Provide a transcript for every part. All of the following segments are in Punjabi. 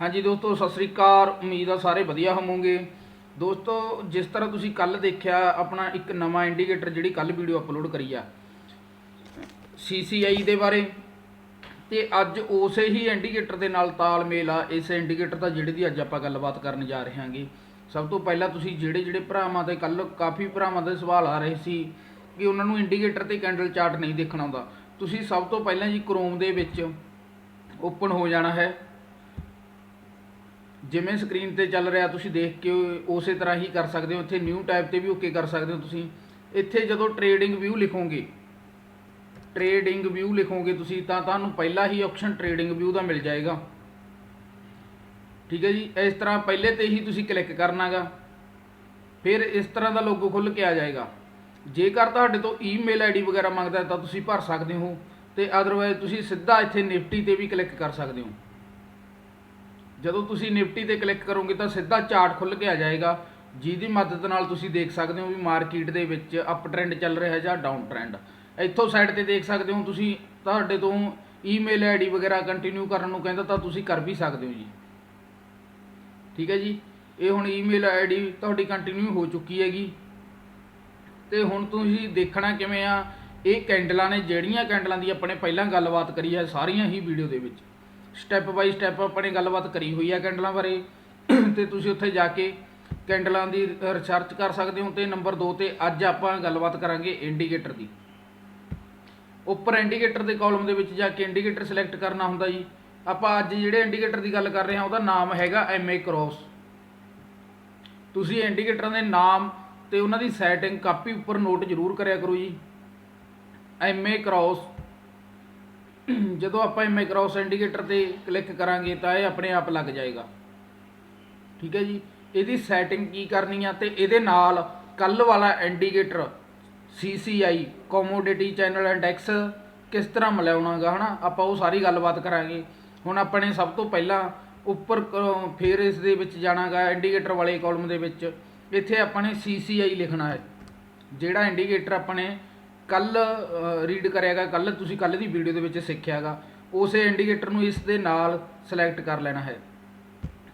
ਹਾਂਜੀ ਦੋਸਤੋ, ਸਤਿ ਸ੍ਰੀ ਅਕਾਲ। ਉਮੀਦ ਆ ਸਾਰੇ ਵਧੀਆ ਹੋਵੋਗੇ। ਦੋਸਤੋ, ਜਿਸ ਤਰ੍ਹਾਂ ਤੁਸੀਂ ਕੱਲ ਦੇਖਿਆ, ਆਪਣਾ ਇੱਕ ਨਵਾਂ ਇੰਡੀਕੇਟਰ ਜਿਹੜੀ ਕੱਲ ਵੀਡੀਓ ਅਪਲੋਡ ਕਰੀ ਆ CCI ਦੇ ਬਾਰੇ। ਤੇ ਅੱਜ ਉਸੇ ਹੀ ਇੰਡੀਕੇਟਰ ਦੇ ਨਾਲ ਤਾਲਮੇਲ ਆ, ਇਸ ਇੰਡੀਕੇਟਰ ਦਾ ਜਿਹੜੇ ਦੀ ਅੱਜ ਆਪਾਂ ਗੱਲਬਾਤ ਕਰਨ ਜਾ ਰਹੇ ਹਾਂਗੇ। ਸਭ ਤੋਂ ਪਹਿਲਾਂ ਤੁਸੀਂ ਜਿਹੜੇ ਜਿਹੜੇ ਭਰਾਵਾਂ ਦੇ ਕੱਲ ਕਾਫੀ ਭਰਾਵਾਂ ਦੇ ਸਵਾਲ ਆ ਰਹੇ ਸੀ ਕਿ ਉਹਨਾਂ ਨੂੰ ਇੰਡੀਕੇਟਰ ਤੇ ਕੈਂਡਲ ਚਾਰਟ ਨਹੀਂ ਦੇਖਣਾ ਆਉਂਦਾ। ਤੁਸੀਂ ਸਭ ਤੋਂ ਪਹਿਲਾਂ ਜੀ ਕ੍ਰੋਮ ਦੇ ਵਿੱਚ ਓਪਨ ਹੋ ਜਾਣਾ ਹੈ। ਜਿਵੇਂ ਸਕਰੀਨ ਤੇ ਚੱਲ ਰਿਹਾ ਤੁਸੀਂ ਦੇਖ ਕੇ ਉਸੇ ਤਰ੍ਹਾਂ ਹੀ ਕਰ ਸਕਦੇ ਹੋ। ਇੱਥੇ ਨਿਊ ਟਾਈਪ ਤੇ ਵੀ ਓਕੇ ਕਰ ਸਕਦੇ ਹੋ ਤੁਸੀਂ। ਇੱਥੇ ਜਦੋਂ ਟ੍ਰੇਡਿੰਗ ਵਿਊ ਲਿਖੋਗੇ ਟ੍ਰੇਡਿੰਗ ਵਿਊ ਲਿਖੋਗੇ ਤੁਸੀਂ, ਤਾਂ ਤੁਹਾਨੂੰ ਪਹਿਲਾ ਹੀ ਆਪਸ਼ਨ ਟ੍ਰੇਡਿੰਗ ਵਿਊ ਦਾ ਮਿਲ ਜਾਏਗਾ। ਠੀਕ ਹੈ ਜੀ? ਇਸ ਤਰ੍ਹਾਂ ਪਹਿਲੇ ਤੇ ਹੀ ਤੁਸੀਂ ਕਲਿੱਕ ਕਰਨਾਗਾ। ਫਿਰ ਇਸ ਤਰ੍ਹਾਂ ਦਾ ਲੋਗੋ ਖੁੱਲ ਕੇ ਆ ਜਾਏਗਾ। ਜੇਕਰ ਤੁਹਾਡੇ ਤੋਂ ਈਮੇਲ ਆਈਡੀ ਵਗੈਰਾ ਮੰਗਦਾ ਤਾਂ ਤੁਸੀਂ ਭਰ ਸਕਦੇ ਹੋ ਤੇ ਅਦਰਵਾਇਜ਼ ਤੁਸੀਂ ਸਿੱਧਾ ਇੱਥੇ ਨਿਫਟੀ ਤੇ ਵੀ ਕਲਿੱਕ ਕਰ ਸਕਦੇ ਹੋ। ਜਦੋਂ ਤੁਸੀਂ ਨਿਫਟੀ ਤੇ ਕਲਿੱਕ ਕਰੋਗੇ ਤਾਂ ਸਿੱਧਾ ਚਾਰਟ ਖੁੱਲ ਕੇ ਆ ਜਾਏਗਾ, ਜਿਹਦੀ ਮਦਦ ਨਾਲ ਤੁਸੀਂ ਦੇਖ ਸਕਦੇ ਹੋ ਵੀ ਮਾਰਕੀਟ ਦੇ ਵਿੱਚ ਅਪ ਟ੍ਰੈਂਡ ਚੱਲ ਰਿਹਾ ਜਾਂ ਡਾਊਨ ਟ੍ਰੈਂਡ ਇੱਥੋਂ ਸਾਈਡ ਤੇ ਦੇਖ ਸਕਦੇ ਹੋ ਤੁਸੀਂ, ਤੁਹਾਡੇ ਤੋਂ ਈਮੇਲ ਆਈਡੀ ਵਗੈਰਾ ਕੰਟੀਨਿਊ ਕਰਨ ਨੂੰ ਕਹਿੰਦਾ ਤਾਂ ਤੁਸੀਂ ਕਰ ਵੀ ਸਕਦੇ ਹੋ ਜੀ। ਠੀਕ ਹੈ ਜੀ? ਇਹ ਹੁਣ ਈਮੇਲ ਆਈਡੀ ਤੁਹਾਡੀ ਕੰਟੀਨਿਊ ਹੋ ਚੁੱਕੀ ਹੈਗੀ। ਤੇ ਹੁਣ ਤੁਸੀਂ ਦੇਖਣਾ ਕਿਵੇਂ ਆ, ਇਹ ਕੈਂਡਲਾਂ ਨੇ, ਜਿਹੜੀਆਂ ਕੈਂਡਲਾਂ ਦੀ ਆਪਣੇ ਪਹਿਲਾਂ ਗੱਲਬਾਤ ਕਰੀ ਹੈ ਸਾਰੀਆਂ ਹੀ ਵੀਡੀਓ ਦੇ ਵਿੱਚ। ਸਟੈਪ ਬਾਈ ਸਟੈਪ ਆਪਾਂ ਨੇ ਗੱਲਬਾਤ ਕਰੀ ਹੋਈ ਆ ਕੈਂਡਲਾਂ ਬਾਰੇ। ਤੇ ਤੁਸੀਂ ਉੱਥੇ ਜਾ ਕੇ ਕੈਂਡਲਾਂ ਦੀ ਰਿਸਰਚ ਕਰ ਸਕਦੇ ਹੋ। ਤੇ ਨੰਬਰ 2 ਤੇ ਅੱਜ ਆਪਾਂ ਗੱਲਬਾਤ ਕਰਾਂਗੇ ਇੰਡੀਕੇਟਰ ਦੀ। ਉੱਪਰ ਇੰਡੀਕੇਟਰ ਦੇ ਕਾਲਮ ਦੇ ਵਿੱਚ ਜਾ ਕੇ ਇੰਡੀਕੇਟਰ ਸਿਲੈਕਟ ਕਰਨਾ ਹੁੰਦਾ ਜੀ। ਆਪਾਂ ਅੱਜ ਜਿਹੜੇ ਇੰਡੀਕੇਟਰ ਦੀ ਗੱਲ ਕਰ ਰਹੇ ਹਾਂ, ਉਹਦਾ ਨਾਮ ਹੈਗਾ ਐਮਏ ਕ੍ਰੋਸ ਤੁਸੀਂ ਇੰਡੀਕੇਟਰਾਂ ਦੇ ਨਾਮ ਤੇ ਉਹਨਾਂ ਦੀ ਸੈਟਿੰਗ ਕਾਪੀ ਉੱਪਰ ਨੋਟ ਜ਼ਰੂਰ ਕਰਿਆ ਕਰੋ ਜੀ। ਐਮਏ ਕ੍ਰੋਸ ਜਦੋਂ ਆਪਾਂ ਐਮਏ ਕ੍ਰੋਸ ਇੰਡੀਕੇਟਰ ਤੇ ਕਲਿੱਕ ਕਰਾਂਗੇ ਤਾਂ ਇਹ ਆਪਣੇ ਆਪ ਲੱਗ ਜਾਏਗਾ। ਠੀਕ ਹੈ ਜੀ? ਇਹਦੀ ਸੈਟਿੰਗ ਕੀ ਕਰਨੀ ਆ ਤੇ ਇਹਦੇ ਨਾਲ ਕੱਲ ਵਾਲਾ indicator CCI commodity channel index ਕਿਸ ਤਰ੍ਹਾਂ ਮਿਲਾਉਣਾਗਾ, ਹਨਾ? ਆਪਾਂ ਉਹ ਸਾਰੀ ਗੱਲਬਾਤ ਕਰਾਂਗੇ। ਹੁਣ ਆਪਣੇ ਸਭ ਤੋਂ ਪਹਿਲਾਂ ਉੱਪਰ ਕ- ਫਿਰ ਇਸ ਦੇ ਵਿੱਚ ਜਾਣਾਗਾ ਇੰਡੀਕੇਟਰ ਵਾਲੇ ਕਾਲਮ ਦੇ ਵਿੱਚ। ਇੱਥੇ ਆਪਾਂ ਨੇ CCI ਲਿਖਣਾ ਹੈ। ਜਿਹੜਾ ਇੰਡੀਕੇਟਰ ਆਪਾਂ ਨੇ ਕੱਲ ਰੀਡ ਕਰਿਆਗਾ, ਕੱਲ ਤੁਸੀਂ ਕੱਲ ਦੀ ਵੀਡੀਓ ਦੇ ਵਿੱਚ ਸਿੱਖਿਆਗਾ। ਉਸੇ ਇੰਡੀਕੇਟਰ ਨੂੰ ਇਸ ਦੇ ਨਾਲ ਸਿਲੈਕਟ ਕਰ ਲੈਣਾ ਹੈ।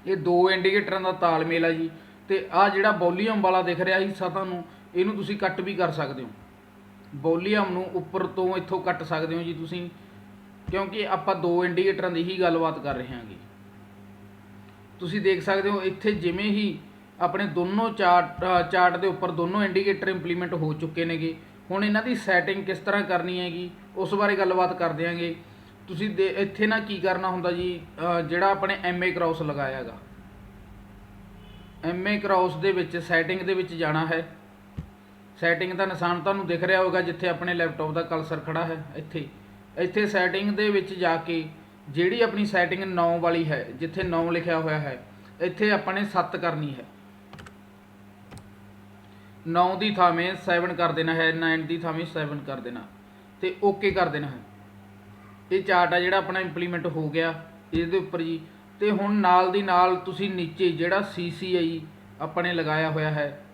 ਇਹ ਦੋ ਇੰਡੀਕੇਟਰਾਂ ਦਾ ਤਾਲਮੇਲ ਆ ਜੀ। ਤੇ ਆ ਜਿਹੜਾ ਵੋਲੀਅਮ ਵਾਲਾ ਦਿਖ ਰਿਹਾ ਹਿੱਸਾ ਤੁਹਾਨੂੰ ਇਹਨੂੰ ਤੁਸੀਂ ਕੱਟ ਵੀ ਕਰ ਸਕਦੇ ਹੋ। ਵੋਲੀਅਮ ਨੂੰ ਉੱਪਰ ਤੋਂ ਇੱਥੋਂ ਕੱਟ ਸਕਦੇ ਹੋ ਜੀ ਤੁਸੀਂ, ਕਿਉਂਕਿ ਆਪਾਂ ਦੋ ਇੰਡੀਕੇਟਰਾਂ ਦੀ ਹੀ ਗੱਲਬਾਤ ਕਰ ਰਹੇ ਹਾਂਗੇ। ਤੁਸੀਂ ਦੇਖ ਸਕਦੇ ਹੋ, ਇੱਥੇ ਜਿਵੇਂ ਹੀ ਆਪਣੇ ਦੋਨੋਂ ਚਾਰਟ ਚਾਰਟ ਦੇ ਉੱਪਰ ਦੋਨੋਂ ਇੰਡੀਕੇਟਰ ਇੰਪਲੀਮੈਂਟ ਹੋ ਚੁੱਕੇ ਨੇਗੇ ਹੁਣ ਇਹਨਾਂ ਦੀ ਸੈਟਿੰਗ ਕਿਸ ਤਰ੍ਹਾਂ ਕਰਨੀ ਹੈਗੀ, ਉਸ ਬਾਰੇ ਗੱਲਬਾਤ ਕਰ ਦਿਆਂਗੇ। ਤੁਸੀਂ ਦੇ- ਇੱਥੇ ਨਾ ਕੀ ਕਰਨਾ ਹੁੰਦਾ ਜੀ ਜਿਹੜਾ ਆਪਣੇ ਐਮਏ ਕ੍ਰਾਸ ਲਗਾਇਆ ਹੈਗਾ। ਐਮਏ ਕ੍ਰਾਸ ਦੇ ਵਿੱਚ ਸੈਟਿੰਗ ਦੇ ਵਿੱਚ ਜਾਣਾ ਹੈ। ਸੈਟਿੰਗ ਦਾ ਨਿਸ਼ਾਨ ਤੁਹਾਨੂੰ ਦਿਖ ਰਿਹਾ ਹੋਗਾ ਜਿੱਥੇ ਆਪਣੇ ਲੈਪਟਾਪ ਦਾ ਕਲਸਰ ਖੜਾ ਹੈ, ਇੱਥੇ। ਇੱਥੇ ਸੈਟਿੰਗ ਦੇ ਵਿੱਚ ਜਾ ਕੇ, ਜਿਹੜੀ ਆਪਣੀ ਸੈਟਿੰਗ 9 ਵਾਲੀ ਹੈ, ਜਿੱਥੇ 9 ਲਿਖਿਆ ਹੋਇਆ ਹੈ, ਇੱਥੇ ਆਪਾਂ ਨੇ 7 ਕਰਨੀ ਹੈ। 9 ਦੀ ਥਾਵੇਂ 7 ਕਰ ਦੇਣਾ ਹੈ 9 ਦੀ ਥਾਵੇਂ 7 ਕਰ ਦੇਣਾ। ਤੇ ਓਕੇ ਕਰ ਦੇਣਾ ਹੈ। ਇਹ ਚਾਰਟ ਆ ਜਿਹੜਾ ਆਪਣਾ ਇੰਪਲੀਮੈਂਟ ਹੋ ਗਿਆ ਇਹਦੇ ਉੱਪਰ ਜੀ। ਤੇ ਹੁਣ ਨਾਲ ਦੀ ਨਾਲ ਤੁਸੀਂ ਨੀਚੇ ਜਿਹੜਾ CCI ਆਪਣੇ ਲਗਾਇਆ ਹੋਇਆ ਹੈ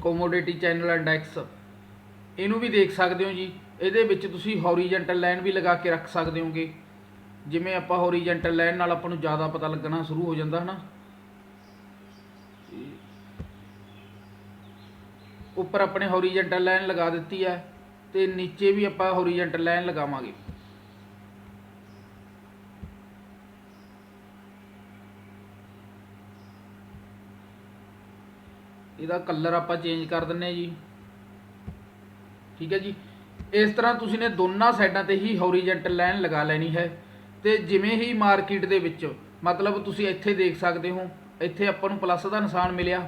ਕੋਮੋਡਿਟੀ ਚੈਨਲ ਇੰਡੈਕਸ ਇਹਨੂੰ ਵੀ ਦੇਖ ਸਕਦੇ ਹੋ ਜੀ। ਇਹਦੇ ਵਿੱਚ ਤੁਸੀਂ ਹੌਰੀਜੈਂਟਲ ਲਾਈਨ ਵੀ ਲਗਾ ਕੇ ਰੱਖ ਸਕਦੇ ਹੋਗੇ। ਜਿਵੇਂ ਆਪਾਂ ਹੌਰੀਜੈਂਟਲ ਲਾਈਨ ਨਾਲ ਆਪਾਂ ਨੂੰ ਜ਼ਿਆਦਾ ਪਤਾ ਲੱਗਣਾ ਸ਼ੁਰੂ ਹੋ ਜਾਂਦਾ ਹਨਾ। ਉੱਪਰ ਆਪਣੇ ਹੌਰੀਜੈਂਟਲ ਲਾਈਨ ਲਗਾ ਦਿੱਤੀ ਹੈ ਤੇ ਨੀਚੇ ਵੀ ਆਪਾਂ ਹੌਰੀਜੈਂਟਲ ਲਾਈਨ ਲਗਾਵਾਂਗੇ। ਇਹਦਾ ਕਲਰ ਆਪਾਂ ਚੇਂਜ ਕਰ ਦਿੰਨੇ ਆ ਜੀ। ਠੀਕ ਹੈ ਜੀ। ਇਸ ਤਰ੍ਹਾਂ ਤੁਸੀਂ ਨੇ ਦੋਨਾਂ ਸਾਈਡਾਂ ਤੇ ਹੀ ਹੌਰੀਜੈਂਟਲ ਲਾਈਨ ਲਗਾ ਲੈਣੀ ਹੈ ਤੇ ਜਿਵੇਂ ਹੀ ਮਾਰਕੀਟ ਦੇ ਵਿੱਚ, ਮਤਲਬ ਤੁਸੀਂ ਇੱਥੇ ਦੇਖ ਸਕਦੇ ਹੋ, ਇੱਥੇ ਆਪਾਂ ਨੂੰ ਪਲੱਸ ਦਾ ਨਿਸ਼ਾਨ ਮਿਲਿਆ।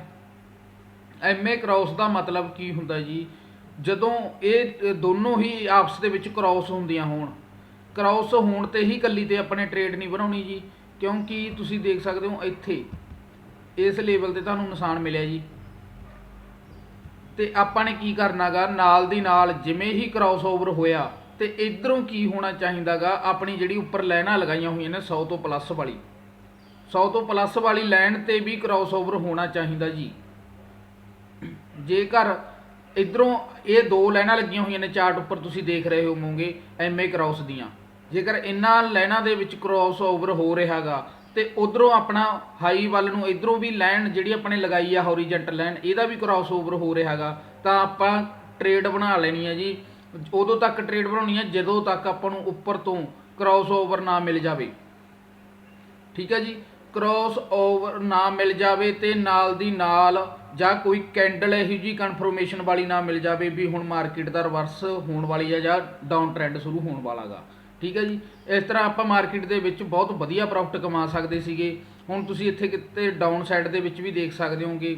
ਐਮਏ ਕ੍ਰਾਸ ਦਾ ਮਤਲਬ ਕੀ ਹੁੰਦਾ ਜੀ? ਜਦੋਂ ਇਹ ਦੋਨੋਂ ਹੀ ਆਪਸ ਦੇ ਵਿੱਚ ਕ੍ਰਾਸ ਹੁੰਦੀਆਂ ਹੋਣ। ਕ੍ਰਾਸ ਹੋਣ ਤੇ ਹੀ ਕੱਲੀ ਤੇ ਆਪਣੇ ਟ੍ਰੇਡ ਨਹੀਂ ਬਣਾਉਣੀ ਜੀ। ਕਿਉਂਕਿ ਤੁਸੀਂ ਦੇਖ ਸਕਦੇ ਹੋ ਇੱਥੇ, ਇਸ ਲੈਵਲ ਤੇ ਤੁਹਾਨੂੰ ਨਿਸ਼ਾਨ ਮਿਲਿਆ ਜੀ। ਤੇ ਆਪਾਂ ਨੇ ਕੀ ਕਰਨਾਗਾ? ਨਾਲ ਦੀ ਨਾਲ ਜਿਵੇਂ ਹੀ ਕ੍ਰਾਸਓਵਰ ਹੋਇਆ, ਤੇ ਇਧਰੋਂ ਕੀ ਹੋਣਾ ਚਾਹੀਦਾਗਾ? ਆਪਣੀ ਜਿਹੜੀ ਉੱਪਰ ਲਾਈਨਾਂ ਲਗਾਈਆਂ ਹੋਈਆਂ ਨੇ 100 ਤੋਂ ਪਲੱਸ ਵਾਲੀ। 100 ਤੋਂ ਪਲੱਸ ਵਾਲੀ ਲਾਈਨ ਤੇ ਵੀ ਕ੍ਰਾਸਓਵਰ ਹੋਣਾ ਚਾਹੀਦਾ ਜੀ। ਜੇਕਰ ਇਧਰੋਂ ਇਹ ਦੋ ਲਾਈਨਾਂ ਲੱਗੀਆਂ ਹੋਈਆਂ ਨੇ ਚਾਰਟ ਉੱਪਰ, ਤੁਸੀਂ ਦੇਖ ਰਹੇ ਹੋਵੋਗੇ ਐਮਏ ਕ੍ਰਾਸ ਦੀਆਂ। ਜੇਕਰ ਇਹਨਾਂ ਲਾਈਨਾਂ ਦੇ ਵਿੱਚ ਕ੍ਰਾਸਓਵਰ ਹੋ ਰਿਹਾਗਾ ਤੇ ਉਧਰੋਂ ਆਪਣਾ ਹਾਈ ਵੱਲ ਨੂੰ ਇਧਰੋਂ ਵੀ ਲਾਈਨ ਜਿਹੜੀ ਆਪਣੇ ਲਗਾਈ ਆ ਹੌਰੀਜ਼ੌਂਟਲ ਲਾਈਨ, ਇਹਦਾ ਵੀ ਕ੍ਰਾਸ ਓਵਰ ਹੋ ਰਿਹਾ ਹੈਗਾ ਤਾਂ ਆਪਾਂ ਟ੍ਰੇਡ ਬਣਾ ਲੈਣੀ ਹੈ ਜੀ। ਉਦੋਂ ਤੱਕ ਟ੍ਰੇਡ ਬਣਾਉਣੀ ਹੈ ਜਦੋਂ ਤੱਕ ਆਪਾਂ ਨੂੰ ਉੱਪਰ ਤੋਂ ਕ੍ਰਾਸ ਓਵਰ ਨਾ ਮਿਲ ਜਾਵੇ। ਠੀਕ ਹੈ ਜੀ? ਕ੍ਰਾਸ ਓਵਰ ਨਾ ਮਿਲ ਜਾਵੇ ਤੇ ਨਾਲ ਦੀ ਨਾਲ ਜਾਂ ਕੋਈ ਕੈਂਡਲ ਇਹੋ ਜੀ ਕਨਫਰਮੇਸ਼ਨ ਵਾਲੀ ਨਾ ਮਿਲ ਜਾਵੇ ਵੀ ਹੁਣ ਮਾਰਕੀਟ ਦਾ ਰਿਵਰਸ ਹੋਣ ਵਾਲੀ ਹੈ ਜਾਂ ਡਾਊਨ ਟ੍ਰੈਂਡ ਸ਼ੁਰੂ ਹੋਣ ਵਾਲਾਗਾ। ਠੀਕ ਹੈ ਜੀ? ਇਸ ਤਰ੍ਹਾਂ ਆਪਾਂ ਮਾਰਕੀਟ ਦੇ ਵਿੱਚ ਬਹੁਤ ਵਧੀਆ ਪ੍ਰੋਫਿਟ ਕਮਾ ਸਕਦੇ ਸੀਗੇ। ਹੁਣ ਤੁਸੀਂ ਇੱਥੇ ਕਿਤੇ ਡਾਊਨ ਸਾਈਡ ਦੇ ਵਿੱਚ ਵੀ ਦੇਖ ਸਕਦੇ ਹੋਗੇ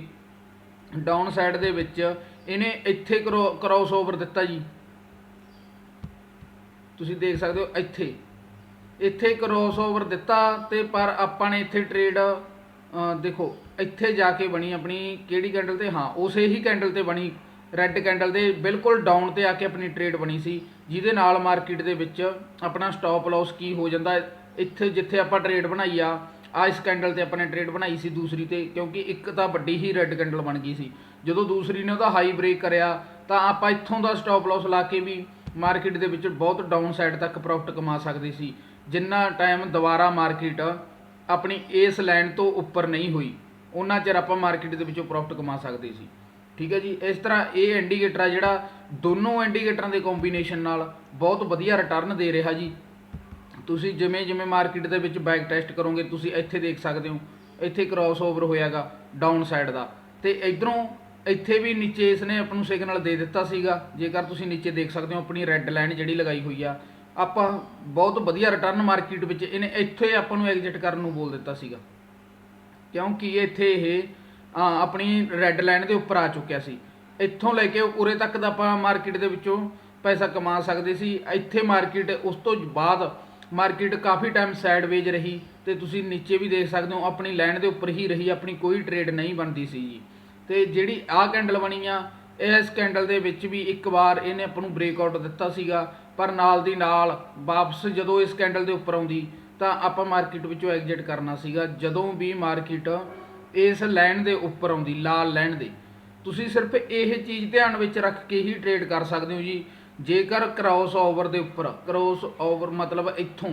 ਡਾਊਨ ਸਾਈਡ ਦੇ ਵਿੱਚ ਇਹਨੇ ਇੱਥੇ ਕ੍ਰਾਸ ਓਵਰ ਦਿੱਤਾ ਜੀ। ਤੁਸੀਂ ਦੇਖ ਸਕਦੇ ਹੋ ਇੱਥੇ। ਇੱਥੇ ਕ੍ਰੋਸ ਓਵਰ ਦਿੱਤਾ ਤੇ ਪਰ ਆਪਾਂ ਨੇ ਇੱਥੇ ਟ੍ਰੇਡ ਦੇਖੋ, ਇੱਥੇ ਜਾ ਕੇ ਬਣੀ ਆਪਣੀ ਕਿਹੜੀ ਕੈਂਡਲ ਤੇ? ਹਾਂ, ਉਸੇ ਹੀ ਕੈਂਡਲ ਤੇ ਬਣੀ ਰੈੱਡ ਕੈਂਡਲ ਦੇ, ਬਿਲਕੁਲ ਡਾਊਨ ਤੇ ਆ ਕੇ ਆਪਣੀ ਟ੍ਰੇਡ ਬਣੀ ਸੀ, ਜਿਹਦੇ ਨਾਲ ਮਾਰਕੀਟ ਦੇ ਵਿੱਚ ਆਪਣਾ ਸਟਾਪ ਲਾਸ ਕੀ ਹੋ ਜਾਂਦਾ? ਇੱਥੇ ਜਿੱਥੇ ਆਪਾਂ ਟ੍ਰੇਡ ਬਣਾਈ ਆ ਆ ਇਸ ਕੈਂਡਲ ਤੇ ਆਪਾਂ ਨੇ ਟ੍ਰੇਡ ਬਣਾਈ ਸੀ ਦੂਸਰੀ ਤੇ, ਕਿਉਂਕਿ ਇੱਕ ਤਾਂ ਵੱਡੀ ਹੀ ਰੈੱਡ ਕੈਂਡਲ ਬਣ ਗਈ ਸੀ। ਜਦੋਂ ਦੂਸਰੀ ਨੇ ਉਹਦਾ ਹਾਈ ਬ੍ਰੇਕ ਕਰਿਆ, ਤਾਂ ਆਪਾਂ ਇੱਥੋਂ ਦਾ ਸਟਾਪ ਲਾਸ ਲਾ ਕੇ ਵੀ ਮਾਰਕੀਟ ਦੇ ਵਿੱਚ ਬਹੁਤ ਡਾਊਨ ਸਾਈਡ ਤੱਕ ਪ੍ਰੋਫਿਟ ਕਮਾ ਸਕਦੇ ਸੀ। ਜਿੰਨਾ ਟਾਈਮ ਦੁਬਾਰਾ ਮਾਰਕੀਟ ਆਪਣੀ ਇਸ ਲਾਈਨ ਤੋਂ ਉੱਪਰ ਨਹੀਂ ਹੋਈ। ਉਹਨਾਂ ਚਿਰ ਆਪਾਂ ਮਾਰਕੀਟ ਦੇ ਵਿੱਚੋਂ ਪ੍ਰੋਫਿਟ ਕਮਾ ਸਕਦੇ ਸੀ। ਠੀਕ ਹੈ ਜੀ? ਇਸ ਤਰ੍ਹਾਂ ਇਹ ਇੰਡੀਕੇਟਰ ਆ ਜਿਹੜਾ ਦੋਨੋਂ ਇੰਡੀਕੇਟਰਾਂ ਦੇ ਕੰਬੀਨੇਸ਼ਨ ਨਾਲ ਬਹੁਤ ਵਧੀਆ ਰਿਟਰਨ ਦੇ ਰਿਹਾ ਜੀ। ਤੁਸੀਂ ਜਿਵੇਂ ਜਿਵੇਂ ਮਾਰਕੀਟ ਦੇ ਵਿੱਚ ਬੈਕ ਟੈਸਟ ਕਰੋਗੇ, ਤੁਸੀਂ ਇੱਥੇ ਦੇਖ ਸਕਦੇ ਹੋ। ਇੱਥੇ ਕ੍ਰਾਸ ਓਵਰ ਹੋਇਆਗਾ ਡਾਊਨ ਸਾਈਡ ਦਾ। ਤੇ ਇਧਰੋਂ ਇੱਥੇ ਵੀ ਨੀਚੇ ਇਸਨੇ ਆਪ ਨੂੰ ਸਿਗਨਲ ਦੇ ਦਿੱਤਾ ਸੀਗਾ। ਜੇਕਰ ਤੁਸੀਂ ਨੀਚੇ ਦੇਖ ਸਕਦੇ ਹੋ, ਆਪਣੀ ਰੈੱਡ ਲਾਈਨ ਜਿਹੜੀ ਲਗਾਈ ਹੋਈ ਆ ਆਪਾਂ ਬਹੁਤ ਵਧੀਆ ਰਿਟਰਨ ਮਾਰਕੀਟ ਵਿੱਚ ਇਹਨੇ ਇੱਥੇ ਆਪਾਂ ਨੂੰ ਐਗਜ਼ਿਟ ਕਰਨ ਨੂੰ ਬੋਲ ਦਿੱਤਾ ਸੀਗਾ। ਕਿਉਂਕਿ ਇੱਥੇ ਇਹ ਆਪਣੀ ਰੈੱਡ ਲਾਈਨ ਦੇ ਉੱਪਰ ਆ ਚੁੱਕਿਆ ਸੀ। ਇੱਥੋਂ ਲੈ ਕੇ ਉਰੇ ਤੱਕ ਦਾ ਆਪਾਂ ਮਾਰਕੀਟ ਦੇ ਵਿੱਚੋਂ ਪੈਸਾ ਕਮਾ ਸਕਦੇ ਸੀ। ਇੱਥੇ ਮਾਰਕੀਟ ਉਸ ਤੋਂ ਬਾਅਦ ਮਾਰਕੀਟ ਕਾਫੀ ਟਾਈਮ ਸਾਈਡਵੇਜ ਰਹੀ ਤੇ ਤੁਸੀਂ ਨੀਚੇ ਵੀ ਦੇਖ ਸਕਦੇ ਹੋ, ਆਪਣੀ ਲਾਈਨ ਦੇ ਉੱਪਰ ਹੀ ਰਹੀ, ਆਪਣੀ ਕੋਈ ਟ੍ਰੇਡ ਨਹੀਂ ਬਣਦੀ ਸੀ ਜੀ। ਤੇ ਜਿਹੜੀ ਆਹ ਕੈਂਡਲ ਬਣੀ ਆ ਇਸ ਕੈਂਡਲ ਦੇ ਵਿੱਚ ਵੀ ਇੱਕ ਵਾਰ ਇਹਨੇ ਆਪਾਂ ਨੂੰ ਬ੍ਰੇਕਆਊਟ ਦਿੱਤਾ ਸੀਗਾ, ਪਰ ਨਾਲ ਦੀ ਨਾਲ ਵਾਪਸ ਜਦੋਂ ਇਸ ਕੈਂਡਲ ਦੇ ਉੱਪਰ ਆਉਂਦੀ, ਤਾਂ ਆਪਾਂ ਮਾਰਕੀਟ ਵਿੱਚੋਂ ਐਗਜ਼ਿਟ ਕਰਨਾ ਸੀਗਾ। ਜਦੋਂ ਵੀ ਮਾਰਕੀਟ ਇਸ ਲਾਈਨ ਦੇ ਉੱਪਰ ਆਉਂਦੀ, ਲਾਲ ਲਾਈਨ ਦੇ, ਤੁਸੀਂ ਸਿਰਫ ਇਹ ਚੀਜ਼ ਧਿਆਨ ਵਿੱਚ ਰੱਖ ਕੇ ਹੀ ਟ੍ਰੇਡ ਕਰ ਸਕਦੇ ਹੋ ਜੀ। ਜੇਕਰ ਕ੍ਰਾਸ ਓਵਰ ਦੇ ਉੱਪਰ ਕ੍ਰਾਸ ਓਵਰ ਮਤਲਬ ਇੱਥੋਂ,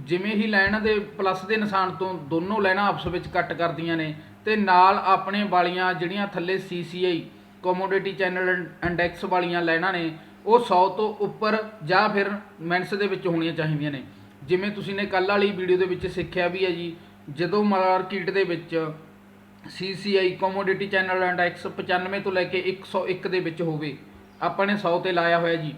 ਜਿਵੇਂ ਹੀ ਲਾਈਨ ਦੇ ਪਲੱਸ ਦੇ ਨਿਸ਼ਾਨ ਤੋਂ ਦੋਨੋਂ ਲਾਈਨਾਂ ਆਪਸ ਵਿੱਚ ਕੱਟ ਕਰਦੀਆਂ ਨੇ, ਤੇ ਨਾਲ ਆਪਣੇ ਵਾਲੀਆਂ ਜਿਹੜੀਆਂ ਥੱਲੇ CCI ਕੋਮੋਡਿਟੀ ਚੈਨਲ ਇੰਡੈਕਸ ਵਾਲੀਆਂ ਲਾਈਨਾਂ ਨੇ, ਉਹ 100 ਤੋਂ ਉੱਪਰ ਜਾਂ ਫਿਰ ਮਿੰਟਸ ਦੇ ਵਿੱਚ ਹੋਣੀਆਂ ਚਾਹੀਦੀਆਂ ਨੇ। ਜਿਵੇਂ ਤੁਸੀਂ ਨੇ ਕੱਲ ਵਾਲੀ ਵੀਡੀਓ ਦੇ ਵਿੱਚ ਸਿੱਖਿਆ ਵੀ ਹੈ ਜੀ, ਜਦੋਂ ਮਾਰਕੀਟ ਦੇ ਵਿੱਚ CCI ਕੋਮੋਡਿਟੀ ਚੈਨਲ ਇੰਡੈਕਸ 95 ਤੋਂ ਲੈ ਕੇ 101 ਦੇ ਵਿੱਚ ਹੋਵੇ, ਆਪਾਂ ਨੇ 100 ਤੇ ਲਾਇਆ ਹੋਇਆ ਜੀ।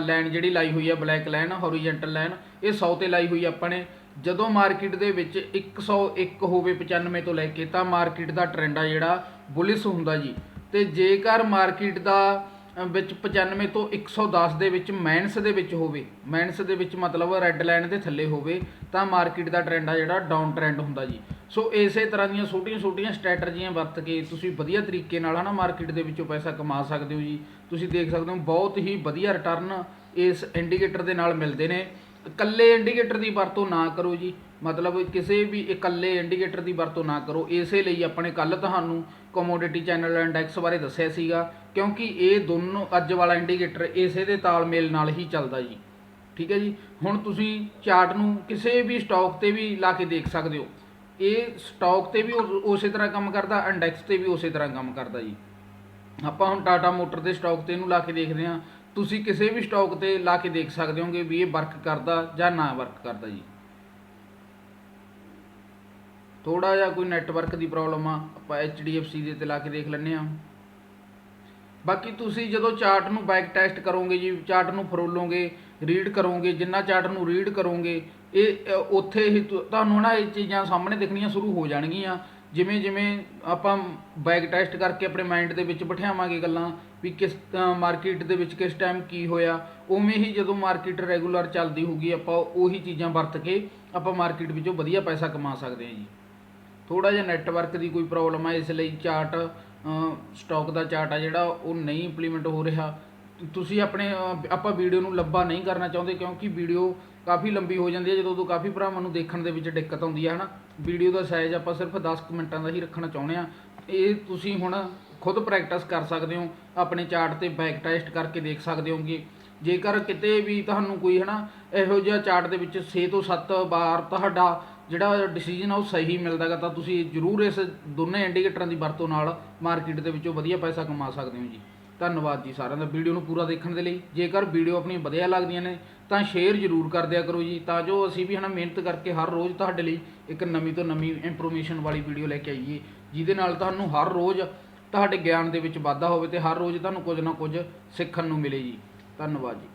ਲਾਈਨ ਜਿਹੜੀ ਲਾਈ ਹੋਈ ਹੈ ਬਲੈਕ ਲਾਈਨ ਹੌਰੀਜ਼ੌਂਟਲ ਲਾਈਨ, ਇਹ 100 ਤੇ ਲਾਈ ਹੋਈ ਆਪਾਂ ਨੇ। ਜਦੋਂ ਮਾਰਕੀਟ ਦੇ ਵਿੱਚ 101 ਹੋਵੇ 95 ਤੋਂ ਲੈ ਕੇ, ਤਾਂ ਮਾਰਕੀਟ ਦਾ ਟ੍ਰੈਂਡ ਆ ਜਿਹੜਾ ਬੁਲਿਸ ਹੁੰਦਾ ਜੀ। ਤੇ ਜੇਕਰ ਮਾਰਕੀਟ ਦਾ ਵਿੱਚ 95 ਤੋਂ 110 ਦੇ ਵਿੱਚ ਮੈਨਸ ਦੇ ਵਿੱਚ ਹੋਵੇ, ਮੈਨਸ ਦੇ ਵਿੱਚ ਮਤਲਬ ਰੈੱਡ ਲਾਈਨ ਦੇ ਥੱਲੇ ਹੋਵੇ, ਤਾਂ ਮਾਰਕੀਟ ਦਾ ਟ੍ਰੈਂਡ ਆ ਜਿਹੜਾ ਡਾਊਨ ਟ੍ਰੈਂਡ ਹੁੰਦਾ ਜੀ। ਸੋ ਇਸੇ ਤਰ੍ਹਾਂ ਦੀਆਂ ਛੋਟੀਆਂ-ਛੋਟੀਆਂ ਸਟ੍ਰੈਟਜੀਆਂ ਵਰਤ ਕੇ ਤੁਸੀਂ ਵਧੀਆ ਤਰੀਕੇ ਨਾਲ ਹਨਾ ਮਾਰਕੀਟ ਦੇ ਵਿੱਚੋਂ ਪੈਸਾ ਕਮਾ ਸਕਦੇ ਹੋ ਜੀ। ਤੁਸੀਂ ਦੇਖ ਸਕਦੇ ਹੋ ਬਹੁਤ ਹੀ ਵਧੀਆ ਰਿਟਰਨ ਇਸ ਇੰਡੀਕੇਟਰ ਦੇ ਨਾਲ ਮਿਲਦੇ ਨੇ। ਇਕੱਲੇ ਇੰਡੀਕੇਟਰ ਦੀ ਵਰਤੋਂ ਨਾ ਕਰੋ ਜੀ। ਮਤਲਬ ਕਿਸੇ ਵੀ ਇਕੱਲੇ ਇੰਡੀਕੇਟਰ ਦੀ ਵਰਤੋਂ ਨਾ ਕਰੋ। ਇਸੇ ਲਈ ਆਪਣੇ ਕੱਲ ਤੁਹਾਨੂੰ ਕਮੋਡਿਟੀ ਚੈਨਲ ਇੰਡੈਕਸ ਬਾਰੇ ਦੱਸਿਆ ਸੀਗਾ, ਕਿਉਂਕਿ ਇਹ ਦੋਨੋਂ ਅੱਜ ਵਾਲਾ ਇੰਡੀਕੇਟਰ ਇਸੇ ਦੇ ਤਾਲਮੇਲ ਨਾਲ ਹੀ ਚੱਲਦਾ ਜੀ। ਠੀਕ ਹੈ ਜੀ? ਹੁਣ ਤੁਸੀਂ ਚਾਰਟ ਨੂੰ ਕਿਸੇ ਵੀ ਸਟਾਕ ਤੇ ਵੀ ਲਾ ਕੇ ਦੇਖ ਸਕਦੇ ਹੋ। ਇਹ ਸਟਾਕ ਤੇ ਵੀ ਉਸੇ ਤਰ੍ਹਾਂ ਕੰਮ ਕਰਦਾ ਇੰਡੈਕਸ ਤੇ ਵੀ ਉਸੇ ਤਰ੍ਹਾਂ ਕੰਮ ਕਰਦਾ ਜੀ। ਆਪਾਂ ਹੁਣ ਟਾਟਾ ਮੋਟਰ ਦੇ ਸਟਾਕ ਤੇ ਇਹਨੂੰ ਲਾ ਕੇ ਦੇਖਦੇ ਹਾਂ। ਤੁਸੀਂ ਕਿਸੇ ਵੀ ਸਟਾਕ ਤੇ ਲਾ ਕੇ ਦੇਖ ਸਕਦੇ ਹੋਗੇ ਵੀ ਇਹ ਵਰਕ ਕਰਦਾ ਜਾਂ ਨਾ ਵਰਕ ਕਰਦਾ ਜੀ। ਥੋੜਾ ਜਿਹਾ ਕੋਈ ਨੈਟਵਰਕ ਦੀ ਪ੍ਰੋਬਲਮ ਆ, ਆਪਾਂ HDFC ਦੇ ਤੇ ਲਾ ਕੇ ਦੇਖ ਲੈਂਦੇ ਆ ਬਾਕੀ ਤੁਸੀਂ ਜਦੋਂ ਚਾਰਟ ਨੂੰ ਬੈਕ ਟੈਸਟ ਕਰੋਗੇ ਜੀ ਚਾਰਟ ਨੂੰ ਫਰੋਲੋਗੇ ਰੀਡ ਕਰੋਗੇ, ਜਿੰਨਾ ਚਾਰਟ ਨੂੰ ਰੀਡ ਕਰੋਗੇ, ਇਹ ਉੱਥੇ ਹੀ ਤੁ- ਤੁਹਾਨੂੰ ਨਾ ਇਹ ਚੀਜ਼ਾਂ ਸਾਹਮਣੇ ਦਿਖਣੀਆਂ ਸ਼ੁਰੂ ਹੋ ਜਾਣਗੀਆਂ। ਜਿਵੇਂ ਜਿਵੇਂ ਆਪਾਂ ਬੈਕ ਟੈਸਟ ਕਰਕੇ ਆਪਣੇ ਮਾਈਂਡ ਦੇ ਵਿੱਚ ਬਿਠਾਵਾਂਗੇ ਗੱਲਾਂ ਵੀ ਕਿਸ ਮਾਰਕੀਟ ਦੇ ਵਿੱਚ ਕਿਸ ਟਾਈਮ ਕੀ ਹੋਇਆ, ਉਵੇਂ ਹੀ ਜਦੋਂ ਮਾਰਕੀਟ ਰੈਗੂਲਰ ਚੱਲਦੀ ਹੋਊਗੀ, ਆਪਾਂ ਉਹੀ ਚੀਜ਼ਾਂ ਵਰਤ ਕੇ ਆਪਾਂ ਮਾਰਕੀਟ ਵਿੱਚੋਂ ਵਧੀਆ ਪੈਸਾ ਕਮਾ ਸਕਦੇ ਹਾਂ ਜੀ। ਥੋੜਾ ਜਿਹਾ ਨੈਟਵਰਕ ਦੀ ਕੋਈ ਪ੍ਰੋਬਲਮ ਹੈ ਇਸ ਲਈ ਚਾਰਟ ਸਟਾਕ ਦਾ ਚਾਰਟ ਆ ਜਿਹੜਾ, ਉਹ ਨਹੀਂ ਇੰਪਲੀਮੈਂਟ ਹੋ ਰਿਹਾ। ਤੁਸੀਂ ਆਪਣੇ ਆਪਾਂ ਵੀਡੀਓ ਨੂੰ ਲੰਬਾ ਨਹੀਂ ਕਰਨਾ ਚਾਹੁੰਦੇ ਕਿਉਂਕਿ ਵੀਡੀਓ ਕਾਫੀ ਲੰਬੀ ਹੋ ਜਾਂਦੀ ਹੈ, ਜਦੋਂ ਤੋਂ ਕਾਫੀ ਭਰਾਵਾਂ ਨੂੰ ਦੇਖਣ ਦੇ ਵਿੱਚ ਦਿੱਕਤ ਆਉਂਦੀ ਹੈ, ਹਨਾ? ਵੀਡੀਓ ਦਾ ਸਾਈਜ਼ ਆਪਾਂ ਸਿਰਫ 10 ਕੁ ਮਿੰਟਾਂ ਦਾ ਹੀ ਰੱਖਣਾ ਚਾਹੁੰਦੇ ਆ ਇਹ ਤੁਸੀਂ ਹੁਣ ਖੁਦ ਪ੍ਰੈਕਟਿਸ ਕਰ ਸਕਦੇ ਹੋ, ਆਪਣੇ ਚਾਰਟ ਤੇ ਬੈਕ ਟੈਸਟ ਕਰਕੇ ਦੇਖ ਸਕਦੇ ਹੋਗੇ ਜੇਕਰ ਕਿਤੇ ਵੀ ਤੁਹਾਨੂੰ ਕੋਈ, ਹਨਾ, ਇਹੋ ਜਿਹਾ ਚਾਰਟ ਦੇ ਵਿੱਚ 6 ਤੋਂ 7 ਵਾਰ ਤੁਹਾਡਾ ਜਿਹੜਾ ਡਿਸੀਜਨ ਆ ਉਹ ਸਹੀ ਮਿਲਦਾ ਗਾ ਤਾਂ ਤੁਸੀਂ ਜਰੂਰ ਇਸ ਦੋਨੇ ਇੰਡੀਕੇਟਰਾਂ ਦੀ ਵਰਤੋਂ ਨਾਲ ਮਾਰਕੀਟ ਦੇ ਵਿੱਚੋਂ ਵਧੀਆ ਪੈਸਾ ਕਮਾ ਸਕਦੇ ਹੋ ਜੀ। ਧੰਨਵਾਦ ਜੀ ਸਾਰਿਆਂ ਦਾ ਵੀਡੀਓ ਨੂੰ ਪੂਰਾ ਦੇਖਣ ਦੇ ਲਈ। ਜੇਕਰ ਵੀਡੀਓ ਆਪਣੀ ਵਧੀਆ ਲੱਗਦੀਆਂ ਨੇ, ਤਾਂ ਸ਼ੇਅਰ ਜ਼ਰੂਰ ਕਰ ਦਿਆ ਕਰੋ ਜੀ। ਤਾਂ ਜੋ ਅਸੀਂ ਵੀ ਹਨਾ ਮਿਹਨਤ ਕਰਕੇ ਹਰ ਰੋਜ਼ ਤੁਹਾਡੇ ਲਈ ਇੱਕ ਨਵੀਂ ਤੋਂ ਨਵੀਂ ਇਨਫੋਰਮੇਸ਼ਨ ਵਾਲੀ ਵੀਡੀਓ ਲੈ ਕੇ ਆਈਏ, ਜਿਹਦੇ ਨਾਲ ਤੁਹਾਨੂੰ ਹਰ ਰੋਜ਼ ਤੁਹਾਡੇ ਗਿਆਨ ਦੇ ਵਿੱਚ ਵਾਧਾ ਹੋਵੇ ਤੇ ਹਰ ਰੋਜ਼ ਤੁਹਾਨੂੰ ਕੁਝ ਨਾ ਕੁਝ ਸਿੱਖਣ ਨੂੰ ਮਿਲੇ ਜੀ। ਧੰਨਵਾਦ ਜੀ।